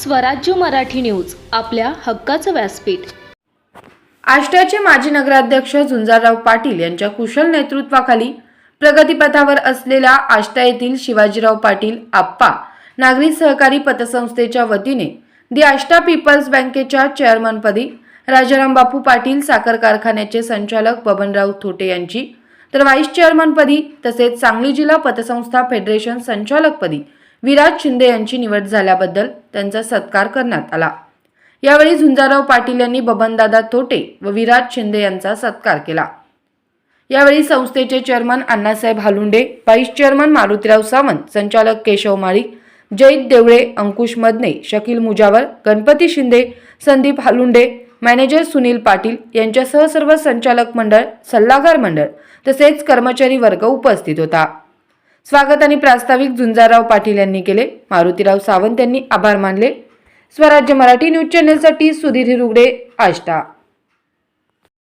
स्वराज्य मराठी न्यूज आपल्या हक्काचं व्यासपीठ. आष्ट्याचे माजी नगराध्यक्ष झुंजारराव पाटील यांच्या कुशल नेतृत्वाखाली प्रगतीपथावर असलेल्या आष्टा येथील शिवाजीराव पाटील आप्पा नागरी सहकारी पतसंस्थेच्या वतीने दि आष्टा पीपल्स बँकेच्या चेअरमनपदी राजाराम बापू पाटील साखर कारखान्याचे संचालक बबनराव थोटे यांची तर व्हाईस चेअरमनपदी तसेच सांगली जिल्हा पतसंस्था फेडरेशन संचालकपदी विराज शिंदे यांची निवड झाल्याबद्दल त्यांचा सत्कार करण्यात आला. यावेळी झुंजाराव पाटील यांनी बबनदादा थोटे व विराज शिंदे यांचा सत्कार केला. यावेळी संस्थेचे chairman Annasaheb Halunde vice chairman Marutirao Sawant संचालक केशव माळी जयित देवळे अंकुश मदने शकील मुजावर गणपती शिंदे संदीप हालुंडे मॅनेजर सुनील पाटील यांच्यासह सर्व संचालक मंडळ सल्लागार मंडळ तसेच कर्मचारी वर्ग उपस्थित होता. स्वागत आणि प्रास्ताविक झुंजारराव पाटील यांनी केले. मारुतीराव सावंत यांनी आभार मानले. स्वराज्य मराठी न्यूज चॅनेलसाठी सुधीर हिरुगडे आष्टा.